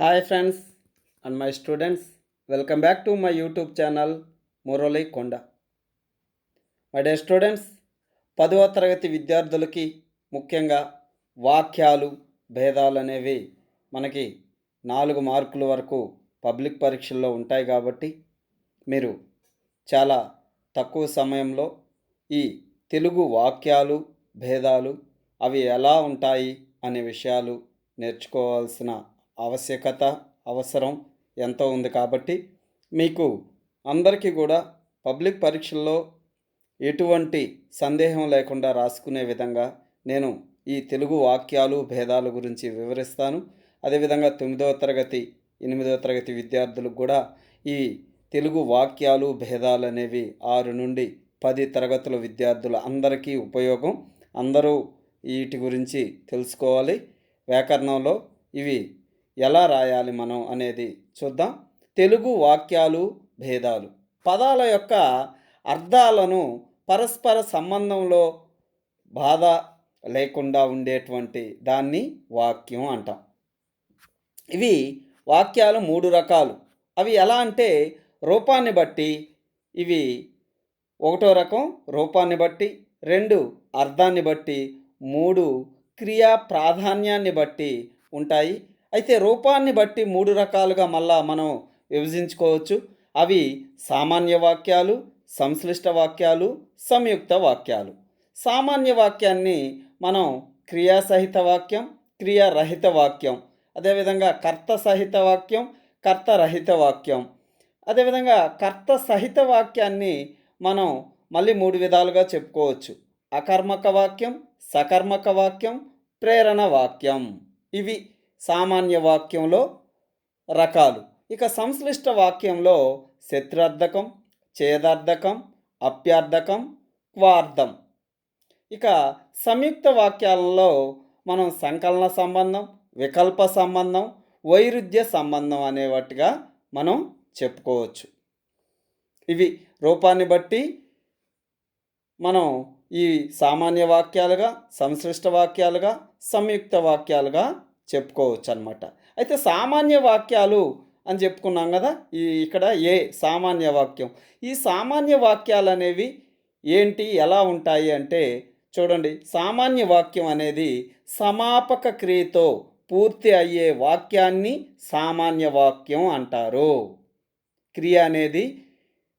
Hi friends and my students welcome back to my YouTube channel Murali Konda my day students పదవ తరగతి విద్యార్థులకి ముఖ్యంగా వాక్యాలు భేదాలు అనేవి మనకి నాలుగు మార్కుల వరకు పబ్లిక్ పరీక్షల్లో ఉంటాయి కాబట్టి మీరు చాలా తక్కువ సమయంలో ఈ తెలుగు వాక్యాలు భేదాలు అవి ఎలా ఉంటాయి అనే విషయాలు నేర్చుకోవాల్సిన ఆవశ్యకత అవసరం ఎంతో ఉంది కాబట్టి మీకు అందరికీ కూడా పబ్లిక్ పరీక్షల్లో ఎటువంటి సందేహం లేకుండా రాసుకునే విధంగా నేను ఈ తెలుగు వాక్యాలు భేదాల గురించి వివరిస్తాను. అదేవిధంగా తొమ్మిదవ తరగతి ఎనిమిదవ తరగతి విద్యార్థులకు కూడా ఈ తెలుగు వాక్యాలు భేదాలు అనేవి ఆరు నుండి పది తరగతుల విద్యార్థుల అందరికీ ఉపయోగం. అందరూ వీటి గురించి తెలుసుకోవాలి. వ్యాకరణంలో ఇవి ఎలా రాయాలి మనం అనేది చూద్దాం. తెలుగు వాక్యాలు భేదాలు. పదాల యొక్క అర్థాలను పరస్పర సంబంధంలో బాధ లేకుండా ఉండేటువంటి దాన్ని వాక్యం అంటాం. ఇవి వాక్యాలు మూడు రకాలు. అవి ఎలా అంటే రూపాన్ని బట్టి ఇవి ఒకటో రకం రూపాన్ని బట్టి రెండు అర్థాన్ని బట్టి మూడు క్రియా ప్రాధాన్యాన్ని బట్టి ఉంటాయి. అయితే రూపాన్ని బట్టి మూడు రకాలుగా మళ్ళా మనం విభజించుకోవచ్చు. అవి సామాన్య వాక్యాలు సంశ్లిష్ట వాక్యాలు సంయుక్త వాక్యాలు. సామాన్య వాక్యాన్ని మనం క్రియాసహిత వాక్యం క్రియారహిత వాక్యం అదేవిధంగా కర్త సహిత వాక్యం కర్తరహిత వాక్యం. అదేవిధంగా కర్త సహిత వాక్యాన్ని మనం మళ్ళీ మూడు విధాలుగా చెప్పుకోవచ్చు. అకర్మక వాక్యం సకర్మక వాక్యం ప్రేరణ వాక్యం. ఇవి సామాన్య వాక్యంలో రకాలు. ఇక సంశ్లిష్ట వాక్యంలో శత్రార్థకం చేదార్థకం అప్యార్థకం క్వార్థం. ఇక సంయుక్త వాక్యాలలో మనం సంకలన సంబంధం వికల్ప సంబంధం వైరుధ్య సంబంధం అనేవాటిగా మనం చెప్పుకోవచ్చు. ఇవి రూపాన్ని బట్టి మనం ఈ సామాన్య వాక్యాలుగా సంశ్లిష్ట వాక్యాలుగా సంయుక్త వాక్యాలుగా చెప్పుకోవచ్చు అనమాట అయితే సామాన్య వాక్యాలు అని చెప్పుకున్నాం కదా ఈ ఇక్కడ ఏ సామాన్య వాక్యం. ఈ సామాన్య వాక్యాలు అనేవి ఏంటి ఎలా ఉంటాయి అంటే చూడండి సామాన్య వాక్యం అనేది సమాపక క్రియతో పూర్తి అయ్యే వాక్యాన్ని సామాన్య వాక్యం అంటారు. క్రియ అనేది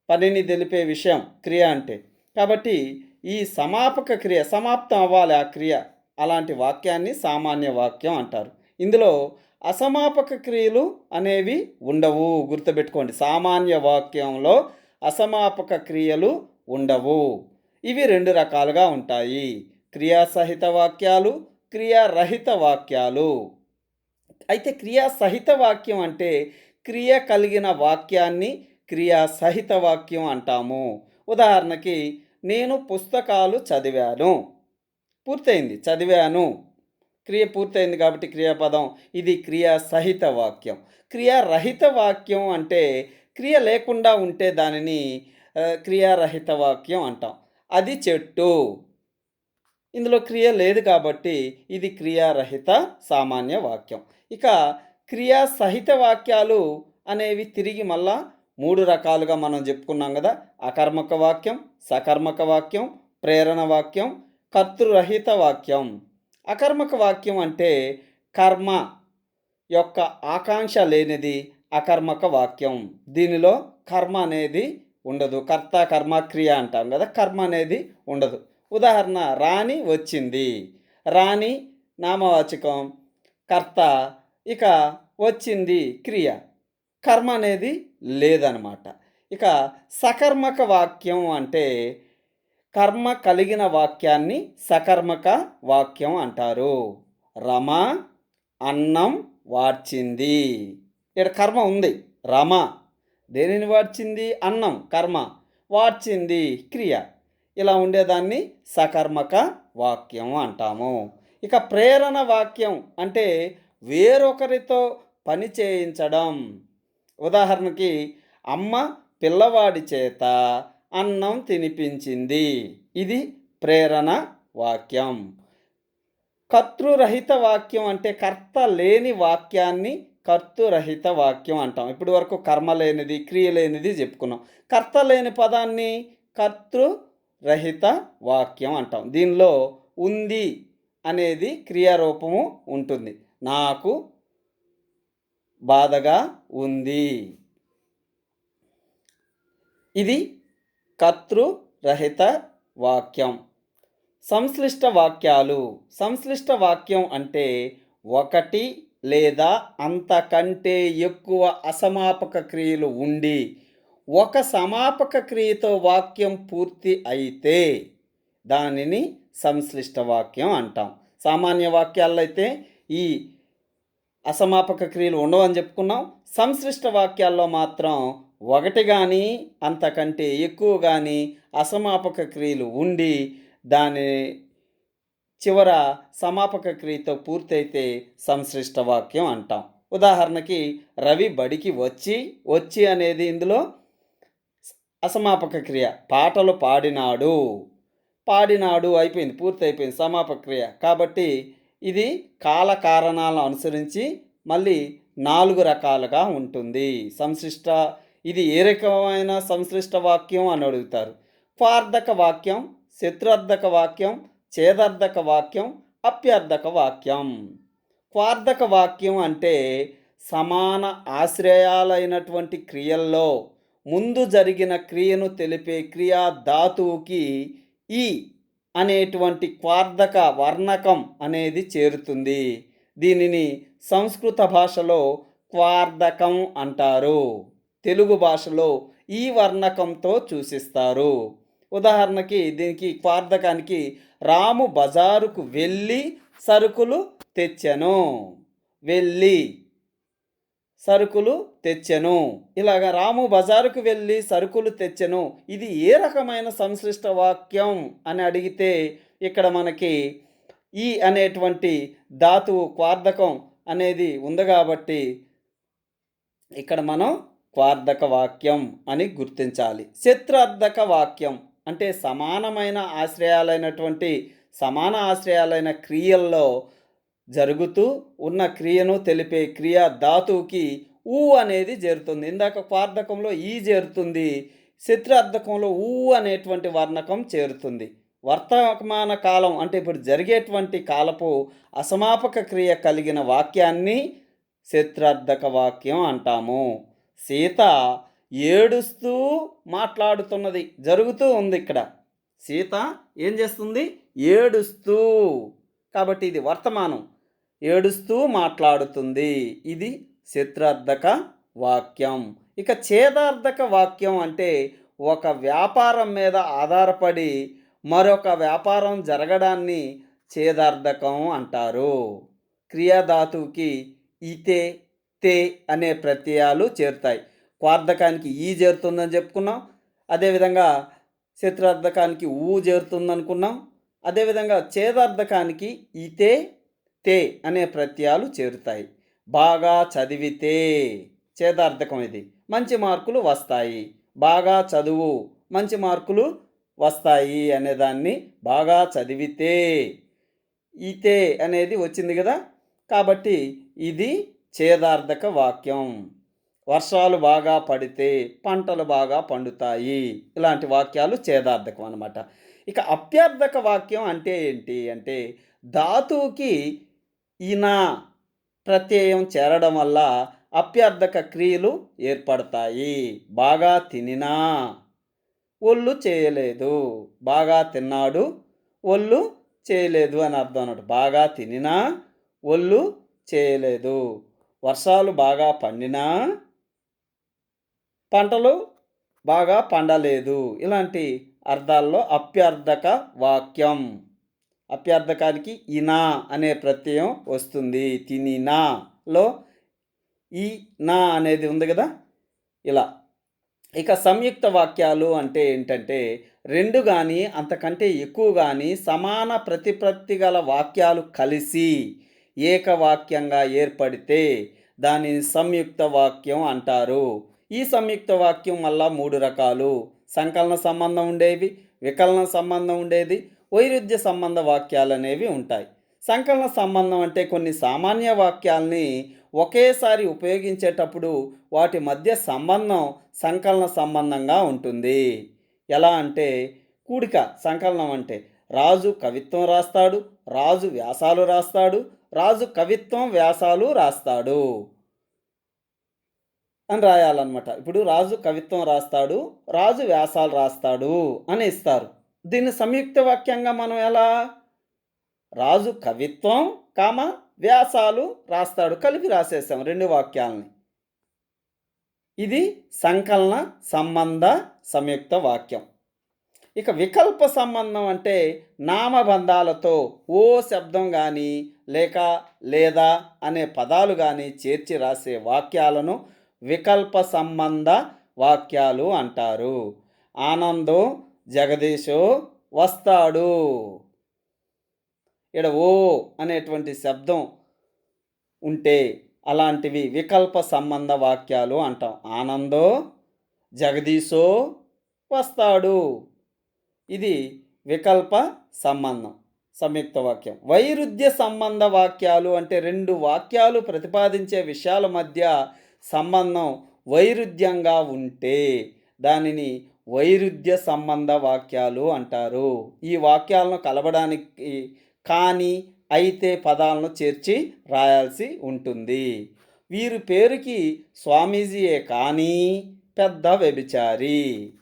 పనిని తెలిపే విషయం క్రియ అంటే. కాబట్టి ఈ సమాపక క్రియ సమాప్తం అవ్వాలి ఆ క్రియ అలాంటి వాక్యాన్ని సామాన్య వాక్యం అంటారు. ఇందులో అసమాపక క్రియలు అనేవి ఉండవు. గుర్తుపెట్టుకోండి. సామాన్య వాక్యంలో అసమాపక క్రియలు ఉండవు. ఇవి రెండు రకాలుగా ఉంటాయి. క్రియాసహిత వాక్యాలు క్రియారహిత వాక్యాలు. అయితే క్రియాసహిత వాక్యం అంటే క్రియ కలిగిన వాక్యాన్ని క్రియాసహిత వాక్యం అంటాము. ఉదాహరణకి నేను పుస్తకాలు చదివాను. పూర్తయింది. చదివాను. క్రియ పూర్తయింది కాబట్టి క్రియాపదం. ఇది క్రియా సహిత వాక్యం. క్రియారహిత వాక్యం అంటే క్రియ లేకుండా ఉంటే దానిని క్రియారహిత వాక్యం అంటాం. అది చెట్టు. ఇందులో క్రియ లేదు కాబట్టి ఇది క్రియారహిత సామాన్య వాక్యం. ఇక క్రియా సహిత వాక్యాలు అనేవి తిరిగి మళ్ళా మూడు రకాలుగా మనం చెప్పుకున్నాం కదా. అకర్మక వాక్యం సకర్మక వాక్యం ప్రేరణ వాక్యం కర్తృరహిత వాక్యం. అకర్మక వాక్యం అంటే కర్మ యొక్క ఆకాంక్ష లేనిది అకర్మక వాక్యం. దీనిలో కర్మ అనేది ఉండదు. కర్త కర్మ క్రియ అంటాం కదా కర్మ అనేది ఉండదు. ఉదాహరణ రాణి వచ్చింది. రాణి నామవాచకం కర్త ఇక వచ్చింది క్రియ. కర్మ అనేది లేదనమాట. ఇక సకర్మక వాక్యం అంటే కర్మ కలిగిన వాక్యాన్ని సకర్మక వాక్యం అంటారు. రమ అన్నం వార్చింది. ఇక్కడ కర్మ ఉంది. రమ దేనిని వార్చింది? అన్నం కర్మ వార్చింది. క్రియ ఇలా ఉండేదాన్ని సకర్మక వాక్యం అంటాము. ఇక ప్రేరణ వాక్యం అంటే వేరొకరితో పని చేయించడం. ఉదాహరణకి అమ్మ పిల్లవాడి చేత అన్నం తినిపించింది. ఇది ప్రేరణ వాక్యం. కర్తృరహిత వాక్యం అంటే కర్త లేని వాక్యాన్ని కర్తురహిత వాక్యం అంటాం. ఇప్పటి వరకు కర్మ లేనిది క్రియ లేనిది చెప్పుకున్నాం. కర్త లేని పదాన్ని కర్తృరహిత వాక్యం అంటాం. దీనిలో ఉంది అనేది క్రియారూపము ఉంటుంది. నాకు బాధగా ఉంది. ఇది కర్తృరహిత వాక్యం. సంశ్లిష్ట వాక్యాలు. సంశ్లిష్ట వాక్యం అంటే ఒకటి లేదా అంతకంటే ఎక్కువ అసమాపక క్రియలు ఉండి ఒక సమాపక క్రియతో వాక్యం పూర్తి అయితే దానిని సంశ్లిష్ట వాక్యం అంటాం. సామాన్య వాక్యాల్లో అయితే ఈ అసమాపక క్రియలు ఉండవని చెప్పుకున్నాం. సంశ్లిష్ట వాక్యాల్లో మాత్రం ఒకటి కానీ అంతకంటే ఎక్కువ కానీ అసమాపక క్రియలు ఉండి దాని చివర సమాపక క్రియతో పూర్తయితే సంశ్లిష్ట వాక్యం అంటాం. ఉదాహరణకి రవి బడికి వచ్చి వచ్చి అనేది ఇందులో అసమాపక క్రియ. పాటలు పాడినాడు. పాడినాడు అయిపోయింది పూర్తి అయిపోయింది సమాపక క్రియ. కాబట్టి ఇది కాల కారణాలను అనుసరించి మళ్ళీ నాలుగు రకాలుగా ఉంటుంది. సంశిష్ట ఇది ఏ రకమైన సంశ్లిష్ట వాక్యం అని అడుగుతారు? క్వార్థక వాక్యం శత్రుర్థక వాక్యం చేదార్థక వాక్యం అప్యర్థక వాక్యం. క్వార్థక వాక్యం అంటే సమాన ఆశ్రయాలైనటువంటి క్రియల్లో ముందు జరిగిన క్రియను తెలిపే క్రియా ధాతువుకి ఈ అనేటువంటి క్వార్థక వర్ణకం అనేది చేరుతుంది. దీనిని సంస్కృత భాషలో క్వార్థకం అంటారు. తెలుగు భాషలో ఈ వర్ణకంతో సూచిస్తారు ఉదాహరణకి దీనికి క్వార్థకానికి రాము బజారుకు వెళ్ళి సరుకులు తెచ్చెను. వెళ్ళి సరుకులు తెచ్చెను. ఇలాగ రాము బజారుకు వెళ్ళి సరుకులు తెచ్చెను. ఇది ఏ రకమైన సంశ్లిష్ట వాక్యం అని అడిగితే ఇక్కడ మనకి ఈ అనేటువంటి ధాతువు క్వార్థకం అనేది ఉంది కాబట్టి ఇక్కడ మనం క్వార్థక వాక్యం అని గుర్తించాలి. శత్రార్థక వాక్యం అంటే సమానమైన ఆశ్రయాలైనటువంటి సమాన ఆశ్రయాలైన క్రియల్లో జరుగుతూ ఉన్న క్రియను తెలిపే క్రియా ధాతువుకి ఊ అనేది చేరుతుంది. ఇందాక క్వార్థకంలో ఈ చేరుతుంది శత్రార్థకంలో ఊ అనేటువంటి వర్ణకం చేరుతుంది. వర్తమాన కాలం అంటే ఇప్పుడు జరిగేటువంటి కాలపు అసమాపక క్రియ కలిగిన వాక్యాన్ని శత్రార్థక వాక్యం అంటాము. సీత ఏడుస్తూ మాట్లాడుతున్నది. జరుగుతూ ఉంది ఇక్కడ. సీత ఏం చేస్తుంది? ఏడుస్తూ. కాబట్టి ఇది వర్తమానం. ఏడుస్తూ మాట్లాడుతుంది. ఇది శత్రుర్థక వాక్యం. ఇక ఛేదార్థక వాక్యం అంటే ఒక వ్యాపారం మీద ఆధారపడి మరొక వ్యాపారం జరగడాన్ని ఛేదార్థకం అంటారు. క్రియాధాతువుకి ఇతే తే అనే ప్రత్యయాలు చేరుతాయి. క్వార్థకానికి ఈ చేరుతుందని చెప్పుకున్నాం. అదేవిధంగా శత్రార్థకానికి ఊ చేరుతుంది అనుకున్నాం అదేవిధంగా ఛేదార్థకానికి ఇతే తే అనే ప్రత్యయాలు చేరుతాయి. బాగా చదివితే ఛేదార్థకం ఇది. మంచి మార్కులు వస్తాయి. బాగా చదువు మంచి మార్కులు వస్తాయి అనేదాన్ని బాగా చదివితే ఇతే అనేది వచ్చింది కదా. కాబట్టి ఇది చేదార్థక వాక్యం. వర్షాలు బాగా పడితే పంటలు బాగా పండుతాయి. ఇలాంటి వాక్యాలు చేదార్థకం అనమాట ఇక అభ్యర్థక వాక్యం అంటే ఏంటి? అంటే ధాతువుకి ఈనా ప్రత్యయం చేరడం వల్ల అభ్యర్థక క్రియలు ఏర్పడతాయి. బాగా తినినా ఒళ్ళు చేయలేదు. బాగా తిన్నాడు ఒళ్ళు చేయలేదు అని అర్థం అన్నట్టు బాగా తినినా ఒళ్ళు చేయలేదు. వర్షాలు బాగా పండినా పంటలు బాగా పండలేదు. ఇలాంటి అర్థాల్లో అప్యర్థక వాక్యం. అప్యర్థకానికి ఇనా అనే ప్రత్యయం వస్తుంది. తినినాలో ఈ నా అనేది ఉంది కదా? ఇలా. ఇక సంయుక్త వాక్యాలు అంటే ఏంటంటే రెండు కానీ అంతకంటే ఎక్కువ కానీ సమాన ప్రతిపత్తి గల వాక్యాలు కలిసి ఏకవాక్యంగా ఏర్పడితే దానిని సంయుక్త వాక్యం అంటారు. ఈ సంయుక్త వాక్యం మళ్ళా మూడు రకాలు. సంకలన సంబంధం ఉండేవి వికలన సంబంధం ఉండేది వైరుధ్య సంబంధ వాక్యాలు అనేవి ఉంటాయి. సంకలన సంబంధం అంటే కొన్ని సామాన్య వాక్యాల్ని ఒకేసారి ఉపయోగించేటప్పుడు వాటి మధ్య సంబంధం సంకలన సంబంధంగా ఉంటుంది. ఎలా అంటే కూడిక సంకలనం అంటే రాజు కవిత్వం రాస్తాడు రాజు వ్యాసాలు రాస్తాడు రాజు కవిత్వం వ్యాసాలు రాస్తాడు అని రాయాలన్నమాట. ఇప్పుడు రాజు కవిత్వం రాస్తాడు రాజు వ్యాసాలు రాస్తాడు అని ఇస్తారు. దీన్ని సంయుక్త వాక్యంగా మనం ఎలా? రాజు కవిత్వం కామ వ్యాసాలు రాస్తాడు. కలిపి రాసేసాం రెండు వాక్యాలని. ఇది సంకలన సంబంధ సంయుక్త వాక్యం. ఇక వికల్ప సంబంధం అంటే నామబంధాలతో ఓ శబ్దం కానీ లేక లేదా అనే పదాలు కానీ చేర్చి రాసే వాక్యాలను వికల్ప సంబంధ వాక్యాలు అంటారు. ఆనందో జగదీశో వస్తాడు. ఇక్కడ ఓ అనేటువంటి శబ్దం ఉంటే అలాంటివి వికల్ప సంబంధ వాక్యాలు అంటాం. ఆనందో జగదీశో వస్తాడు. ఇది వికల్ప సంబంధం. సంయుక్త వాక్యం. వైరుధ్య సంబంధ వాక్యాలు అంటే రెండు వాక్యాలు ప్రతిపాదించే విషయాల మధ్య సంబంధం వైరుధ్యంగా ఉంటే దానిని వైరుధ్య సంబంధ వాక్యాలు అంటారు. ఈ వాక్యాలను కలవడానికి కానీ అయితే పదాలను చేర్చి రాయాల్సి ఉంటుంది. వీరి పేరుకి స్వామీజీయే కానీ పెద్ద వ్యభిచారి.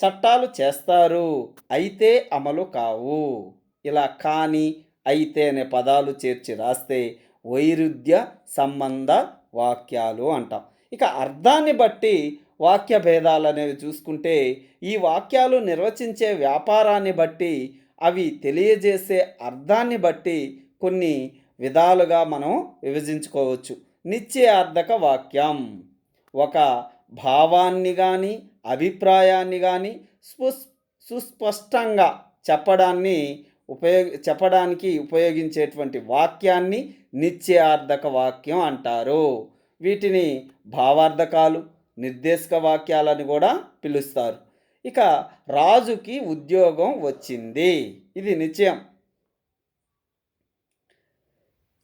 చట్టాలు చేస్తారు. అయితే అమలు కావు. ఇలా కానీ అయితే అనే పదాలు చేర్చి రాస్తే వైరుధ్య సంబంధ వాక్యాలు అంటాం. ఇక అర్థాన్ని బట్టి వాక్య భేదాలు అనేవి చూసుకుంటే ఈ వాక్యాలు నిర్వచించే వ్యాపారాన్ని బట్టి అవి తెలియజేసే అర్థాన్ని బట్టి కొన్ని విధాలుగా మనం విభజించుకోవచ్చు. నిశ్చయార్థక వాక్యం. ఒక భావాన్ని కానీ అభిప్రాయాన్ని కానీ స్పుస్ సుస్పష్టంగా చెప్పడాన్ని ఉపయోగ చెప్పడానికి ఉపయోగించేటువంటి వాక్యాన్ని నిశ్చయార్థక వాక్యం అంటారు. వీటిని భావార్థకాలు నిర్దేశక వాక్యాలని కూడా పిలుస్తారు. ఇక రాజుకి ఉద్యోగం వచ్చింది. ఇది నిశ్చయం.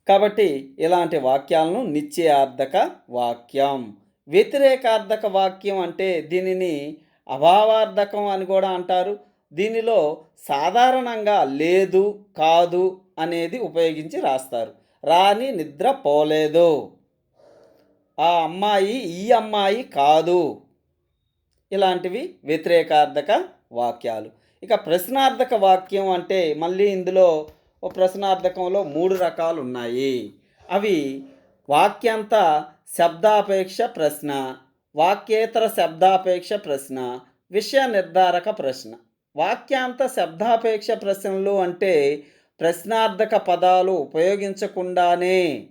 కాబట్టి ఇలాంటి వాక్యాలను నిశ్చయార్థక వాక్యం. వ్యతిరేకార్థక వాక్యం అంటే దీనిని అభావార్థకం అని కూడా అంటారు. దీనిలో సాధారణంగా లేదు కాదు అనేది ఉపయోగించి రాస్తారు. రాని నిద్ర పోలేదు. ఆ అమ్మాయి ఈ అమ్మాయి కాదు. ఇలాంటివి వ్యతిరేకార్థక వాక్యాలు. ఇక ప్రశ్నార్థక వాక్యం అంటే మళ్ళీ ఇందులో ఓ ప్రశ్నార్థకంలో మూడు రకాలు ఉన్నాయి. అవి వాక్యంతా శబ్దాపేక్ష ప్రశ్న వాక్యేతర శబ్దాపేక్ష ప్రశ్న విషయ నిర్ధారక ప్రశ్న. వాక్యాంత శబ్దాపేక్ష ప్రశ్నలు అంటే ప్రశ్నార్థక పదాలు ఉపయోగించకుండానే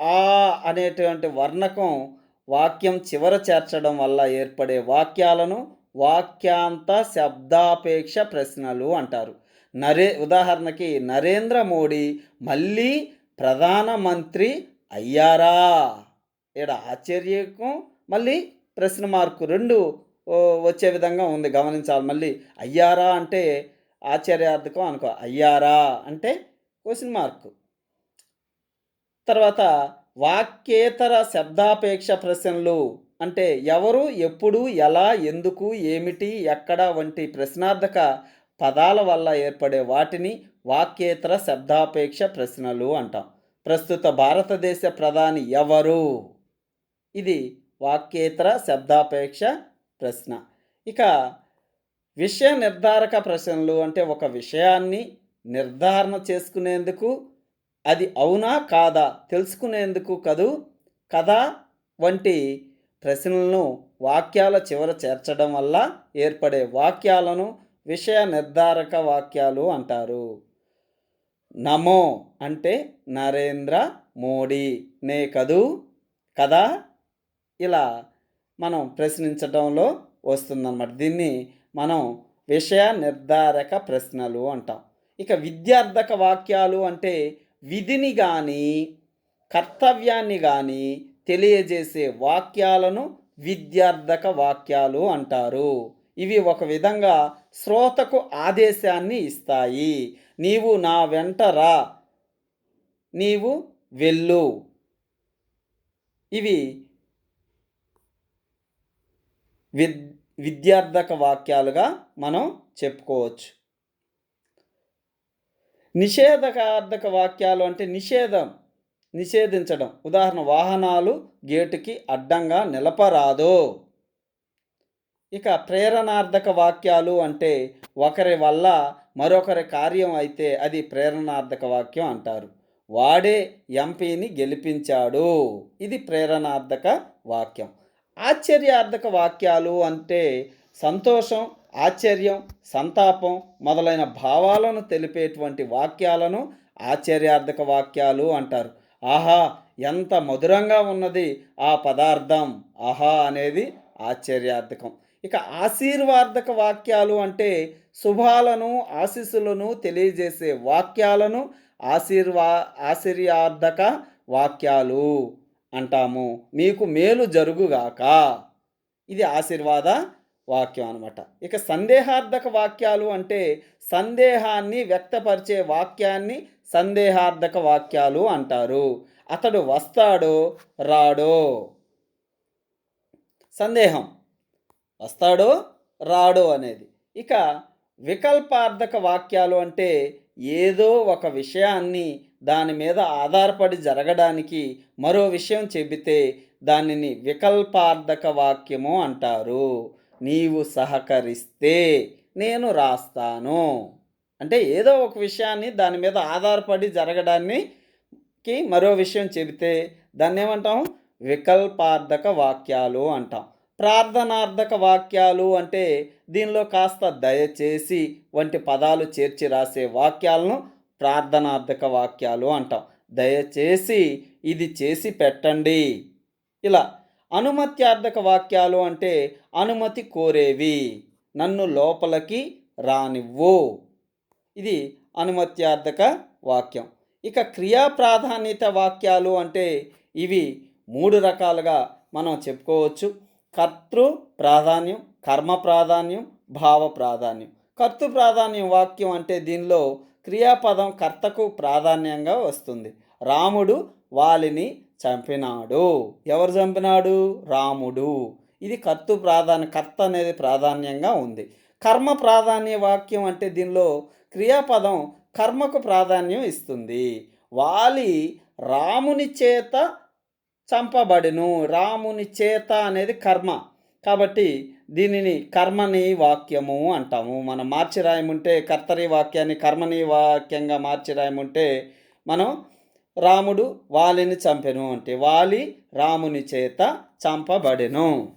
ఆ అనేటువంటి వర్ణకం వాక్యం చివర చేర్చడం వల్ల ఏర్పడే వాక్యాలను వాక్యాంత శబ్దాపేక్ష ప్రశ్నలు అంటారు. నరే ఉదాహరణకి నరేంద్ర మోడీ మళ్ళీ ప్రధానమంత్రి అయ్యారా? ఇక్కడ ఆశ్చర్యకం మళ్ళీ ప్రశ్న మార్కు రెండు వచ్చే విధంగా ఉంది. గమనించాలి. మళ్ళీ అయ్యారా అంటే ఆశ్చర్యార్థకం అనుకో. అయ్యారా అంటే క్వశ్చన్ మార్కు తర్వాత వాక్యేతర శబ్దాపేక్ష ప్రశ్నలు అంటే ఎవరు ఎప్పుడు ఎలా ఎందుకు ఏమిటి ఎక్కడ వంటి ప్రశ్నార్థక పదాల వల్ల ఏర్పడే వాటిని వాక్యేతర శబ్దాపేక్ష ప్రశ్నలు అంటాం. ప్రస్తుత భారతదేశ ప్రధాని ఎవరు? ఇది వాక్యేతర శబ్దాపేక్ష ప్రశ్న. ఇక విషయ నిర్ధారక ప్రశ్నలు అంటే ఒక విషయాన్ని నిర్ధారణ చేసుకునేందుకు అది అవునా కాదా తెలుసుకునేందుకు కదూ కదా వంటి ప్రశ్నలను వాక్యాల చివర చేర్చడం వల్ల ఏర్పడే వాక్యాలను విషయ నిర్ధారక వాక్యాలు అంటారు. నమో అంటే నరేంద్ర మోడీ నే కదూ కదా ఇలా మనం ప్రశ్నించడంలో వస్తుందన్నమాట. దీన్ని మనం విషయ నిర్ధారక ప్రశ్నలు అంటాం. ఇక విద్యార్థక వాక్యాలు అంటే విధిని కానీ కర్తవ్యాన్ని కానీ తెలియజేసే వాక్యాలను విద్యార్థక వాక్యాలు అంటారు. ఇవి ఒక విధంగా శ్రోతకు ఆదేశాన్ని ఇస్తాయి. నీవు నా వెంట రా నీవు వెళ్ళు. ఇవి విద్ విద్యార్థక వాక్యాలుగా మనం చెప్పుకోవచ్చు. నిషేధకార్థక వాక్యాలు అంటే నిషేధం నిషేధించడం. ఉదాహరణ వాహనాలు గేటుకి అడ్డంగా నిలపరాదు. ఇక ప్రేరణార్థక వాక్యాలు అంటే ఒకరి వల్ల మరొకరి కార్యం అయితే అది ప్రేరణార్థక వాక్యం అంటారు. వాడే ఎంపీని గెలిపించాడు. ఇది ప్రేరణార్థక వాక్యం. ఆశ్చర్యార్థక వాక్యాలు అంటే సంతోషం ఆశ్చర్యం సంతాపం మొదలైన భావాలను తెలిపేటువంటి వాక్యాలను ఆశ్చర్యార్థక వాక్యాలు అంటారు. ఆహా ఎంత మధురంగా ఉన్నది ఆ పదార్థం. ఆహా అనేది ఆశ్చర్యార్థకం. ఇక ఆశీర్వార్థక వాక్యాలు అంటే శుభాలను ఆశీస్సులను తెలియజేసే వాక్యాలను ఆశీర్వా ఆశ్చర్యార్థక వాక్యాలు. అంటాము. మీకు మేలు జరుగుగాక. ఇది ఆశీర్వాద వాక్యం అనమాట ఇక సందేహార్థక వాక్యాలు అంటే సందేహాన్ని వ్యక్తపరిచే వాక్యాన్ని సందేహార్థక వాక్యాలు అంటారు. అతడు వస్తాడో రాడో? సందేహం. వస్తాడో రాడో అనేది. ఇక వికల్పార్థక వాక్యాలు అంటే ఏదో ఒక విషయాన్ని దాని మీద ఆధారపడి జరగడానికి మరో విషయం చెబితే దానిని వికల్పార్థక వాక్యము అంటారు. నీవు సహకరిస్తే నేను రాస్తాను. అంటే ఏదో ఒక విషయాన్ని దాని మీద ఆధారపడి జరగడానికి మరో విషయం చెబితే దాన్ని ఏమంటాం? వికల్పార్థక వాక్యాలు అంటాం. ప్రార్థనార్థక వాక్యాలు అంటే దీనిలో కాస్త దయచేసి వంటి పదాలు చేర్చి రాసే వాక్యాలను ప్రార్థనార్థక వాక్యాలు అంటాం. దయచేసి ఇది చేసి పెట్టండి. ఇలా అనుమత్యార్థక వాక్యాలు అంటే అనుమతి కోరేవి. నన్ను లోపలికి రానివ్వు. ఇది అనుమత్యార్థక వాక్యం ఇక క్రియా ప్రాధాన్యత వాక్యాలు అంటే ఇవి మూడు రకాలుగా మనం చెప్పుకోవచ్చు. కర్తృ ప్రాధాన్యం కర్మ ప్రాధాన్యం భావ ప్రాధాన్యం. కర్తృ ప్రాధాన్యం వాక్యం అంటే దీనిలో క్రియాపదం కర్తకు ప్రాధాన్యంగా వస్తుంది. రాముడు వాలిని చంపినాడు. ఎవరు చంపినాడు? రాముడు. ఇది కర్తు ప్రాధాన్య కర్త అనేది ప్రాధాన్యంగా ఉంది. కర్మ ప్రాధాన్య వాక్యం అంటే దీనిలో క్రియాపదం కర్మకు ప్రాధాన్యం ఇస్తుంది. వాలి రాముని చేత చంపబడిను. రాముని చేత అనేది కర్మ. కాబట్టి దీనిని కర్మని వాక్యము అంటాము. మనం మార్చి రాయముంటే కర్తరి వాక్యాన్ని కర్మని వాక్యంగా మార్చి రాయముంటే మనం రాముడు వాలిని చంపెను అంటే వాలి రాముని చేత చంపబడెను.